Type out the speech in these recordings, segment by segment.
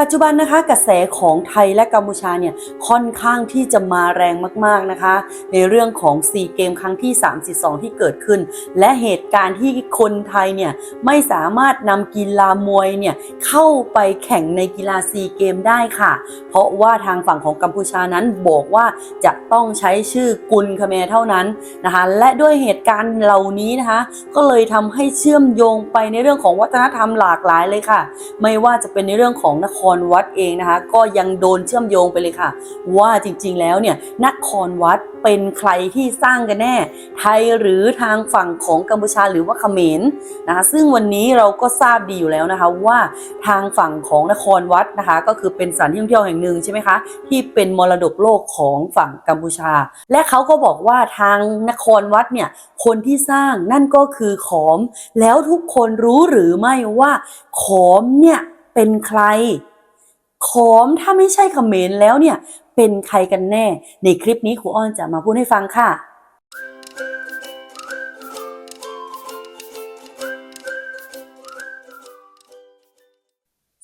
ปัจจุบันนะคะกระแสของไทยและกัมพูชาเนี่ยค่อนข้างที่จะมาแรงมากๆนะคะ ในเรื่องของซีเกมครั้งที่ 32 ที่เกิดขึ้น และเหตุการณ์ที่คนไทยเนี่ยไม่สามารถนำกีฬามวยเนี่ยเข้าไปแข่งในกีฬาซีเกมได้ค่ะ เพราะว่าทางฝั่งของกัมพูชานั้นบอกว่าจะต้องใช้ชื่อกุลคาเมเท่านั้นนะคะและด้วยเหตุการณ์เหล่านี้นะคะก็เลยทำให้เชื่อมโยงไปในเรื่องของวัฒนธรรมหลากหลายเลยค่ะ ไม่ว่าจะเป็นในเรื่องของนครรวัดเองนะคะ ก็ยังโดนเชื่อมโยงไปเลยค่ะ ว่าจริงๆแล้วเนี่ยนครวัดเป็นใครที่สร้างกันแน่ ไทยหรือทางฝั่งของกัมพูชาหรือว่าเขมรนะคะซึ่งวันนี้เราก็ทราบดีอยู่แล้วนะคะว่าทางฝั่งของนครวัดนะคะ ก็คือเป็นสถานที่ท่องเที่ยวแห่งหนึ่งใช่ไหมคะที่เป็นมรดกโลกของฝั่งกัมพูชา และเขาก็บอกว่าทางนครวัดเนี่ยคนที่สร้างนั่นก็คือขอม แล้วทุกคนรู้หรือไม่ว่าขอมเนี่ยเป็นใคร ขอมถ้าไม่ใช่เขมรแล้วเนี่ย เป็นใครกันแน่ ในคลิปนี้ครูอ้อนจะมาพูดให้ฟังค่ะ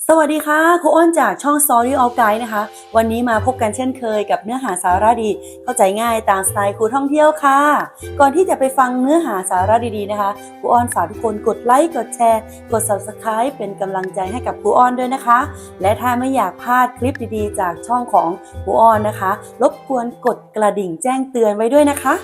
สวัสดีค่ะครูอ้นจากช่อง Story of Guide นะคะ วันนี้มาพบกันเช่นเคยกับเนื้อหาสาระดี เข้าใจง่ายตามสไตล์ครูท่องเที่ยวค่ะ ก่อนที่จะไปฟังเนื้อหาสาระดีๆนะคะครูอ้อนฝากทุกคนกดไลค์กดแชร์ กด Subscribe เป็นกำลังใจให้กับครูอ้อนด้วยนะคะ และถ้าไม่อยากพลาดคลิปดีๆ จากช่องของครูอ้อนนะคะ รบกวนกดกระดิ่งแจ้งเตือนไว้ด้วยนะคะ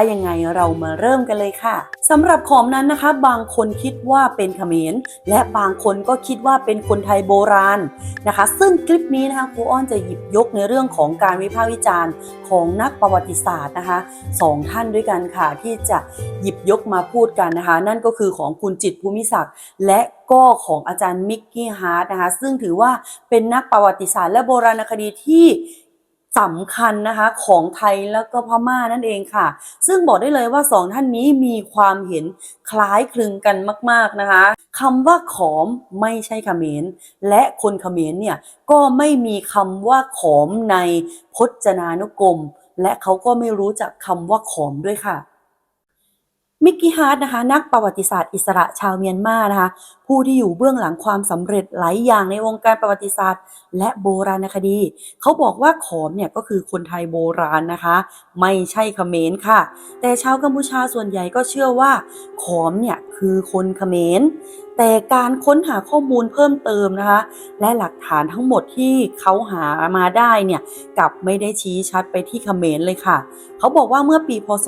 ถ้ายังไงเรามาเริ่มกันเลยค่ะสำหรับขอมนั้นนะคะ บางคนคิดว่าเป็นเขมรและบางคนก็คิดว่าเป็นคนไทยโบราณนะคะ ซึ่งคลิปนี้นะคะครูอ้อนจะหยิบยกในเรื่องของการวิพากษ์วิจารณ์ของนักประวัติศาสตร์นะคะสองท่านด้วยกันค่ะ ที่จะหยิบยกมาพูดกันนะคะ นั่นก็คือของคุณจิตภูมิศักดิ์และก็ของอาจารย์มิกกี้ฮาร์ดนะคะ ซึ่งถือว่าเป็นนักประวัติศาสตร์และโบราณคดีที่ สำคัญนะคะของไทยแล้วก็พม่านั่นเองค่ะ ซึ่งบอกได้เลยว่าสองท่านนี้มีความเห็นคล้ายคลึงกันมาก ๆนะคะคำว่าขอมไม่ใช่ขเขมรและคนขเขมรเนี่ยก็ไม่มีคำว่าขอมในพจนานุกรม และเขาก็ไม่รู้จักคำว่าขอมด้วยค่ะ มิกกี้ฮาร์ดนะคะนักประวัติศาสตร์อิสระชาวเมียนมานะคะผู้ที่อยู่เบื้องหลังความสำเร็จหลายอย่างในวงการประวัติศาสตร์ และโบราณคดี เขาบอกว่าขอมเนี่ยก็คือคนไทยโบราณนะคะ ไม่ใช่เขมรค่ะ แต่ชาวกัมพูชาส่วนใหญ่ก็เชื่อว่าขอมเนี่ยคือคนเขมร แต่การค้นหาข้อมูลเพิ่มเติมนะคะ และหลักฐานทั้งหมดที่เขาหามาได้เนี่ยกลับไม่ได้ชี้ชัดไปที่เขมรเลยค่ะ เขาบอกว่าเมื่อปีพศ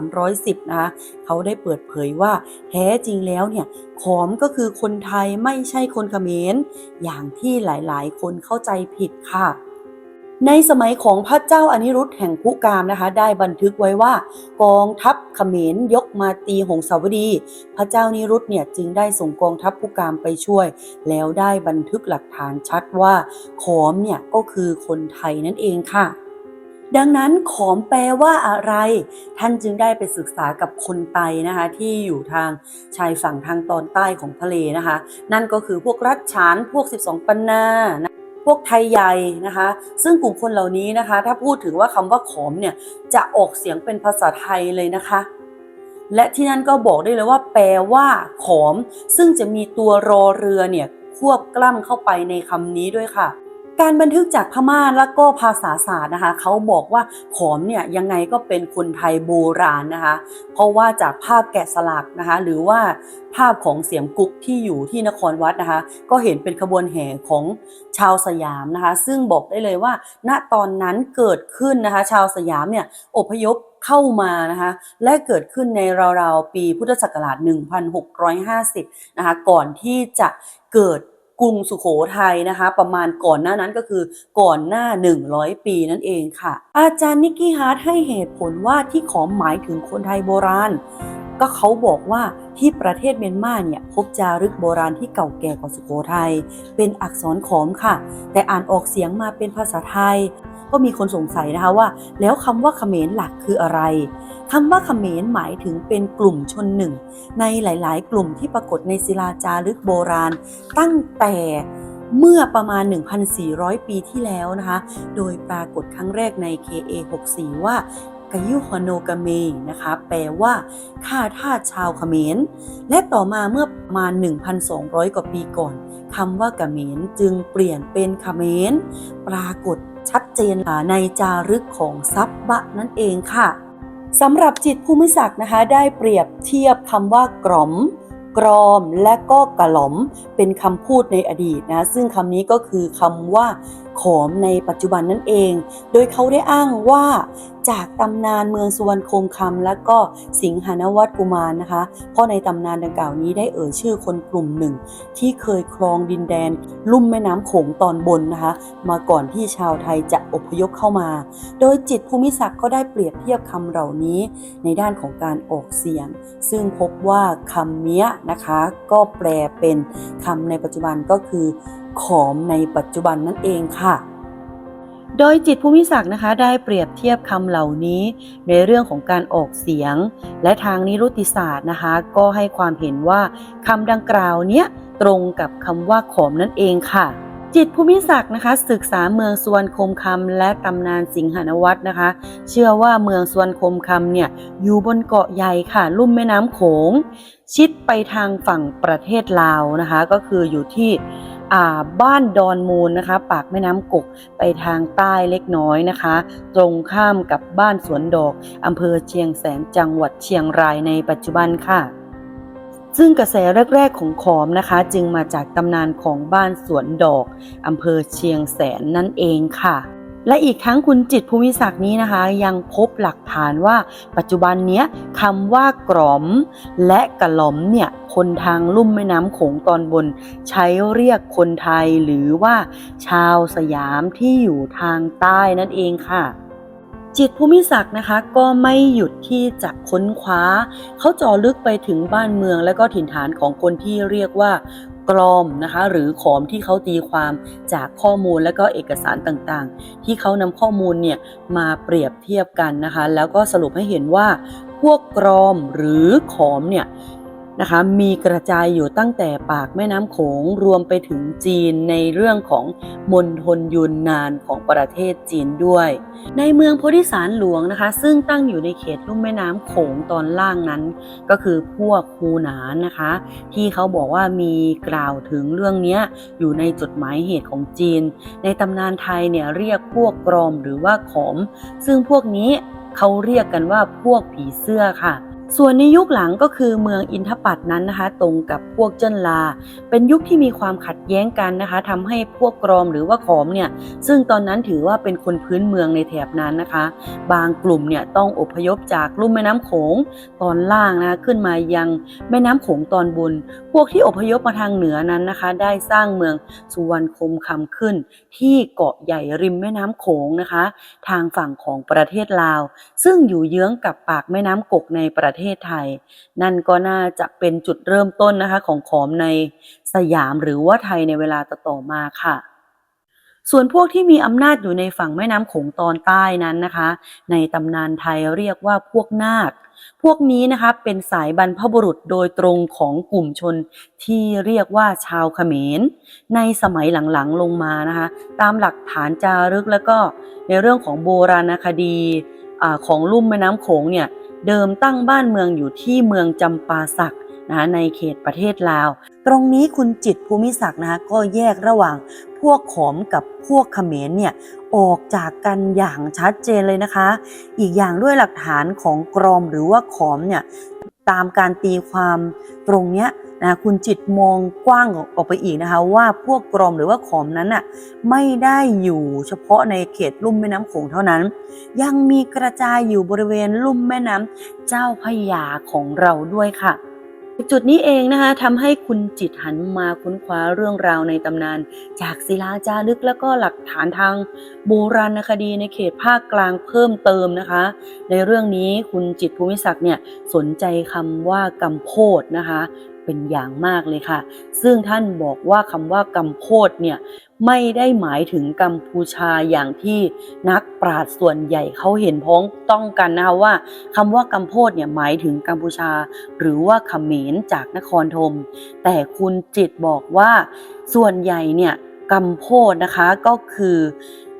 2310 นะคะเขาได้เปิดเผยว่าแท้จริงแล้วเนี่ยขอมก็คือคนไทยไม่ใช่คนเขมรอย่างที่หลายๆ คนเข้าใจผิดค่ะ ในสมัยของพระเจ้าอนิรุธแห่งพุกามนะคะ ได้บันทึกไว้ว่ากองทัพเขมรยกมาตีหงสาวดี พระเจ้านิรุธเนี่ยจึงได้ส่งกองทัพพุกามไปช่วย แล้วได้บันทึกหลักฐานชัดว่า ขอมเนี่ยก็คือคนไทยนั่นเองค่ะดังนั้นขอมแปลว่าอะไร ท่านจึงได้ไปศึกษากับคนไตนะคะ ที่อยู่ทางชายฝั่งทางตอนใต้ของทะเลนะคะ นั่นก็คือพวกรัชฉานพวก 12 ปันนา พวกไทยใหญ่นะคะ ซึ่งกลุ่มคนเหล่านี้นะคะ ถ้าพูดถึงว่าคำว่าขอมเนี่ยจะออกเสียงเป็นภาษาไทยเลยนะคะ และที่นั่นก็บอกได้เลยว่า แปลว่า ขอม ซึ่งจะมีตัวรอเรือเนี่ยควบกล้ำเข้าไปในคำนี้ด้วยค่ะ การบันทึกจากพม่าแล้วก็ภาษาศาสตร์นะคะเขาบอกว่าขอมเนี่ยยังไงก็เป็นคนไทยโบราณนะคะ เพราะว่าจากภาพแกะสลักนะคะ หรือว่าภาพของเสียมกุ๊กที่อยู่ที่นครวัดนะคะ ก็เห็นเป็นขบวนแห่ของชาวสยามนะคะ ซึ่งบอกได้เลยว่า ณตอนนั้นเกิดขึ้นนะคะ ชาวสยามเนี่ยอพยพเข้ามานะคะและเกิดขึ้นในราวๆ ปีพุทธศักราช 1650 นะคะก่อนที่จะเกิด กรุงสุโขทัยนะคะ ประมาณก่อนหน้านั้นก็คือก่อนหน้า 100 ปีนั่นเองค่ะ อาจารย์นิกกี้ฮาร์ดให้เหตุผลว่าที่ขอมหมายถึงคนไทยโบราณ ก็เขาบอกว่าที่ประเทศเมียนมาเนี่ยพบจารึกโบราณที่เก่าแก่กว่าสุโขทัยเป็นอักษรขอมค่ะ แต่อ่านออกเสียงมาเป็นภาษาไทย ก็มีคนสงสัยนะคะว่า แล้วคำว่าเขมรหลักคืออะไร คำว่าเขมรหมายถึงเป็นกลุ่มชนหนึ่ง ในหลาย ๆ กลุ่มที่ปรากฏในศิลาจารึกโบราณ ตั้งแต่เมื่อประมาณ 1,400 ปีที่แล้วนะคะ โดยปรากฏครั้งแรกใน KA 64ว่ากายุฮโนกเมนะคะ แปลว่าข้าทาสชาวเขมร และต่อมาเมื่อประมาณ 1,200 กว่าปีก่อนคำว่าเขมรจึงเปลี่ยนเป็นเขมร ปรากฏชัดเจนในจารึกของซับบะนั่นเองค่ะ สำหรับจิตภูมิศักดิ์นะคะ ได้เปรียบเทียบคำว่ากล่อม กรอม และก็กระหล่อม เป็นคำพูดในอดีตนะ ซึ่งคำนี้ก็คือคำว่า ขอมในปัจจุบันนั่นเอง โดยเขาได้อ้างว่าจากตำนานเมืองสุวรรณโคมคำและก็สิงหานวัตกุมารนะคะ เพราะในตำนานดังกล่าวนี้ได้เอ่ยชื่อคนกลุ่มหนึ่ง ที่เคยครองดินแดน ลุ่มแม่น้ำโขงตอนบนนะคะ มาก่อนที่ชาวไทยจะอพยพเข้ามา โดยจิตภูมิศักดิ์ก็ได้เปรียบเทียบคำเหล่านี้ในด้านของการออกเสียง ซึ่งพบว่าคำเนี้ยนะคะก็แปลเป็นคำในปัจจุบันก็คือ ขอมในปัจจุบันนั่นเองค่ะ โดยจิตภูมิศักดิ์นะคะ ได้เปรียบเทียบคำเหล่านี้ในเรื่องของการออกเสียง และทางนิรุติศาสตร์นะคะ ก็ให้ความเห็นว่าคำดังกล่าวเนี้ยตรงกับคำว่าขอมนั่นเองค่ะจิตภูมิศักดิ์นะคะศึกษาเมืองสวนคมคำและตำนานสิงหานวัตนะคะ เชื่อว่าเมืองสวนคมคำเนี่ยอยู่บนเกาะใหญ่ค่ะ ลุ่มแม่น้ำโขง ชิดไปทางฝั่งประเทศลาวนะคะ ก็คืออยู่ที่ บ้านดอนมูลนะคะ ปากแม่น้ำกกไปทางใต้เล็กน้อยนะคะ ตรงข้ามกับบ้านสวนดอกอำเภอเชียงแสนจังหวัดเชียงรายในปัจจุบันค่ะซึ่งกระแสแรก ๆ ของขอมนะคะ จึงมาจากตำนานของบ้านสวนดอกอำเภอเชียงแสนนั่นเองค่ะ และอีกทั้งคุณจิตภูมิศักดิ์นี้นะคะ ยังพบหลักฐานว่าปัจจุบันเนี้ยคำว่ากล่อม และกระหล่อมเนี่ยคนทางลุ่มแม่น้ำโขงตอนบน ใช้เรียกคนไทยหรือว่าชาวสยามที่อยู่ทางใต้นั่นเองค่ะจิตภูมิศักดิ์นะคะก็ไม่หยุดที่จะค้นคว้า เขาเจาะลึกไปถึงบ้านเมืองและก็ถิ่นฐานของคนที่เรียกว่า กลอมนะคะหรือขอมที่เขาตีความจากข้อมูลและก็เอกสารต่างๆ ที่เขานำข้อมูลเนี่ยมาเปรียบเทียบกันนะคะ แล้วก็สรุปให้เห็นว่าพวกกรอมหรือขอมเนี่ย นะคะมีกระจายอยู่ตั้งแต่ปากแม่น้ำโขงรวมไปถึงจีนในเรื่องของมณฑลยุนนานของประเทศจีนด้วย ในเมืองโพธิสารหลวงนะคะ ซึ่งตั้งอยู่ในเขตลุ่มแม่น้ำโขงตอนล่างนั้น ก็คือพวกคูหนานนะคะ ที่เขาบอกว่ามีกล่าวถึงเรื่องนี้อยู่ในจดหมายเหตุของจีน ในตำนานไทยเนี่ยเรียกพวกกรอมหรือว่าขอม ซึ่งพวกนี้เขาเรียกกันว่าพวกผีเสื้อค่ะ ส่วนในยุคหลังก็คือเมืองอินทปัตนั้นนะคะ ตรงกับพวกเจิ้นลา เป็นยุคที่มีความขัดแย้งกันนะคะทำให้พวกกรอมหรือว่าขอมเนี่ยซึ่งตอนนั้นถือว่าเป็นคนพื้นเมืองในแถบนั้นนะคะ บางกลุ่มเนี่ยต้องอพยพจากลุ่มแม่น้ำโขงตอนล่างนะคะขึ้นมายังแม่น้ำโขงตอนบน พวกที่อพยพมาทางเหนือนั้นนะคะ ได้สร้างเมืองสุวรรณคมคำขึ้น ที่เกาะใหญ่ริมแม่น้ำโขงนะคะ ทางฝั่งของประเทศลาว ซึ่งอยู่เยื้องกับปากแม่น้ำกกในประเทศไทย นั่นก็น่าจะเป็นจุดเริ่มต้นนะคะของขอมในสยามหรือว่าไทยในเวลาต่อมาค่ะ ส่วนพวกที่มีอำนาจอยู่ในฝั่งแม่น้ำโขงตอนใต้นั้นนะคะ ในตำนานไทยเรียกว่าพวกนาค พวกนี้นะคะเป็นสายบรรพบุรุษโดยตรงของกลุ่มชนที่เรียกว่าชาวเขมร ในสมัยหลังๆลงมานะคะ ตามหลักฐานจารึกแล้วก็ในเรื่องของโบราณคดีอของลุ่มแม่น้ำโขงเนี่ย เดิมตั้งบ้านเมืองอยู่ที่เมืองจำปาสักนะคะในเขตประเทศลาว ตรงนี้คุณจิตภูมิศักดิ์นะคะก็แยกระหว่างพวกขอมกับพวกเขมรเนี่ยออกจากกันอย่างชัดเจนเลยนะคะ อีกอย่างด้วยหลักฐานของกรอมหรือว่าขอมเนี่ยตามการตีความตรงเนี้ย นะคุณจิตมองกว้างออกไปอีกนะคะ ว่าพวกกรมหรือว่าขอมนั้นน่ะไม่ได้อยู่เฉพาะในเขตลุ่มแม่น้ำโขงเท่านั้น ยังมีกระจายอยู่บริเวณลุ่มแม่น้ำเจ้าพยาของเราด้วยค่ะจุดนี้เองนะคะทำให้คุณจิตหันมาค้นคว้าเรื่องราวในตำนาน จากศิลาจารึกแล้วก็หลักฐานทางโบราณคดีในเขตภาคกลางเพิ่มเติมนะคะ ในเรื่องนี้คุณจิตภูมิศักดิ์เนี่ยสนใจคำว่ากำโพดนะคะ เป็นอย่างมากเลยค่ะ ซึ่งท่านบอกว่าคำว่ากำโพดเนี่ยไม่ได้หมายถึงกัมพูชาอย่างที่นักปราชญ์ส่วนใหญ่เขาเห็นพ้องต้องกันนะคะว่าคำว่ากัมโพดเนี่ยหมายถึงกัมพูชา หรือว่าเขมรจากนครธม แต่คุณจิตบอกว่าส่วนใหญ่เนี่ยกัมโพดนะคะก็คือ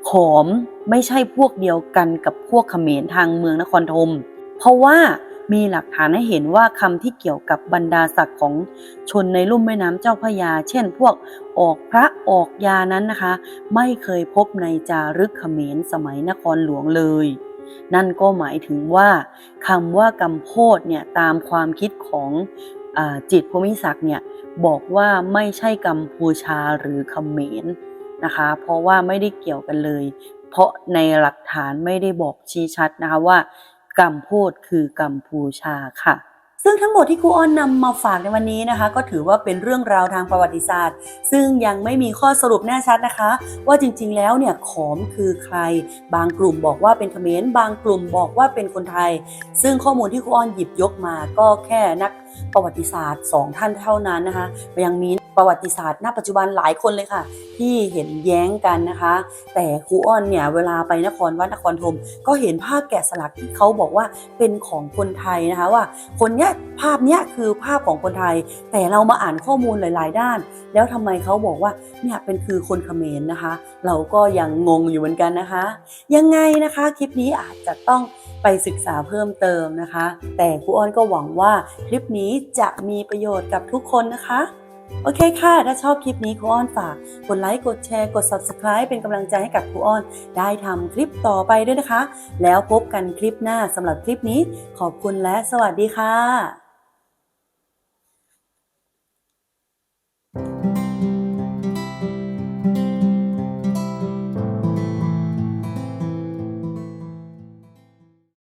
ขอมไม่ใช่พวกเดียวกันกับพวกเขมรทางเมืองนครธม เพราะว่า มีหลักฐานให้เห็นว่าคำที่เกี่ยวกับบรรดาศักดิ์ของชนในลุ่มแม่น้ำเจ้าพระยา เช่น พวกออกพระออกยานั้นนะคะ ไม่เคยพบในจารึกเขมรสมัยนครหลวงเลย นั่นก็หมายถึงว่าคำว่ากำโพดเนี่ยตามความคิดของอจิตภูมิศักดิ์เนี่ยบอกว่าไม่ใช่กัมพูชาหรือเขมรนะคะ เพราะว่าไม่ได้เกี่ยวกันเลย เพราะในหลักฐานไม่ได้บอกชี้ชัดนะคะว่า กัมโพดคือกัมพูชาค่ะ ซึ่งทั้งหมดที่ครูอ้อนนำมาฝากในวันนี้นะคะ ก็ถือว่าเป็นเรื่องราวทางประวัติศาสตร์ ซึ่งยังไม่มีข้อสรุปแน่ชัดนะคะ ว่าจริงๆแล้วเนี่ยขอมคือใคร บางกลุ่มบอกว่าเป็นเขมรบางกลุ่มบอกว่าเป็นคนไทย ซึ่งข้อมูลที่ครูอ้อนหยิบยกมาก็แค่นักประวัติศาสตร์สองท่านเท่านั้นนะคะยังมี ประวัติศาสตร์ ณ ปัจจุบันหลายคนเลยค่ะ ที่เห็นแย้งกันนะคะ แต่ครูอ้อนเนี่ยเวลาไปนครวัดนครธมก็เห็นภาพแกะสลักที่เขาบอกว่าเป็นของคนไทยนะคะว่า คนเนี้ยภาพเนี้ยคือภาพของคนไทย แต่เรามาอ่านข้อมูลหลาย ๆ ด้าน แล้วทำไมเขาบอกว่าเนี่ยเป็นคือคนเขมรนะคะ เราก็ยังงงอยู่เหมือนกันนะคะ ยังไงนะคะคลิปนี้อาจจะต้องไปศึกษาเพิ่มเติมนะคะ แต่ครูอ้อนก็หวังว่าคลิปนี้จะมีประโยชน์กับทุกคนนะคะ โอเคค่ะ ถ้าชอบคลิปนี้ครูอ้อนฝากกดไลค์ กดแชร์ กด subscribe เป็นกำลังใจให้กับครูอ้อน ได้ทำคลิปต่อไปด้วยนะคะ แล้วพบกันคลิปหน้าสำหรับคลิปนี้ ขอบคุณและสวัสดีค่ะ